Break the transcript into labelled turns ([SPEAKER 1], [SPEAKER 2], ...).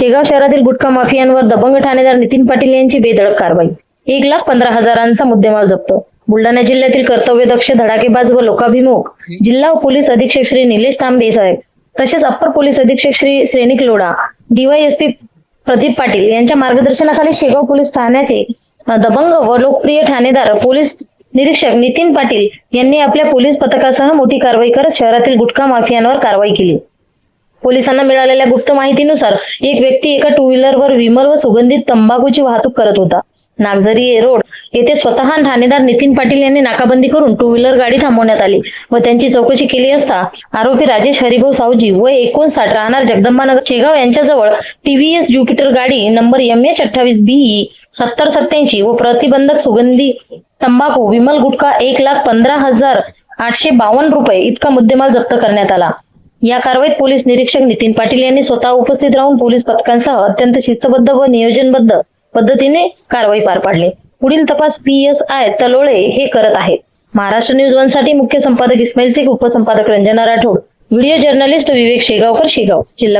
[SPEAKER 1] शेगाव शहरातील गुटखा माफियांवर दबंग ठाणेदार नितीन पाटील यांची बेधडक कारवाई. एक लाख पंधरा हजारांचा मुद्देमाल जप्त. बुलढाणा जिल्ह्यातील कर्तव्यदक्ष धडाकेबाज व लोकाभिमुख जिल्हा पोलीस अधीक्षक श्री निलेश तांबे साहेब तसेच अप्पर पोलीस अधीक्षक श्री श्रेनिक लोढा डीवायएसपी प्रदीप पाटील यांच्या मार्गदर्शनाखाली शेगाव पोलीस ठाण्याचे दबंग व लोकप्रिय ठाणेदार पोलीस निरीक्षक नितीन पाटील यांनी आपल्या पोलीस पथकासह मोठी कारवाई करत शहरातील गुटखा माफियांवर कारवाई केली. पोलिसांना मिळालेल्या गुप्त माहितीनुसार एक व्यक्ती एका टू व्हीलरवर विमल व सुगंधित तंबाखूची वाहतूक करत होता. नागझरी रोड येथे स्वतः ठाणेदार नितीन पाटील यांनी नाकाबंदी करून टू व्हीलर गाडी थांबवण्यात आली व त्यांची चौकशी केली असता आरोपी राजेश हरिभाऊ सावजी व एकोणसाठ राहणार जगदंबानगर शेगाव यांच्याजवळ टीव्हीएस ज्युपिटर गाडी नंबर एम एच अठ्ठावीस बी सत्तर सत्याऐंशी व प्रतिबंधक सुगंधी तंबाखू विमल गुटखा एक लाख पंधरा हजार आठशे बावन्न रुपये इतका मुद्देमाल जप्त करण्यात आला. या कारवाईत पोलीस निरीक्षक नितीन पाटील यांनी स्वतः उपस्थित राहून पोलीस पथकांसह अत्यंत शिस्तबद्ध व नियोजनबद्ध पद्धतीने कारवाई पार पाडली. पुढील तपास पी एस आय तलोळे हे करत आहेत. महाराष्ट्र न्यूज वनसाठी मुख्य संपादक इस्माईल शेख उपसंपादक रंजना राठोड व्हिडिओ जर्नलिस्ट विवेक शेगावकर शेगाव जिल्हा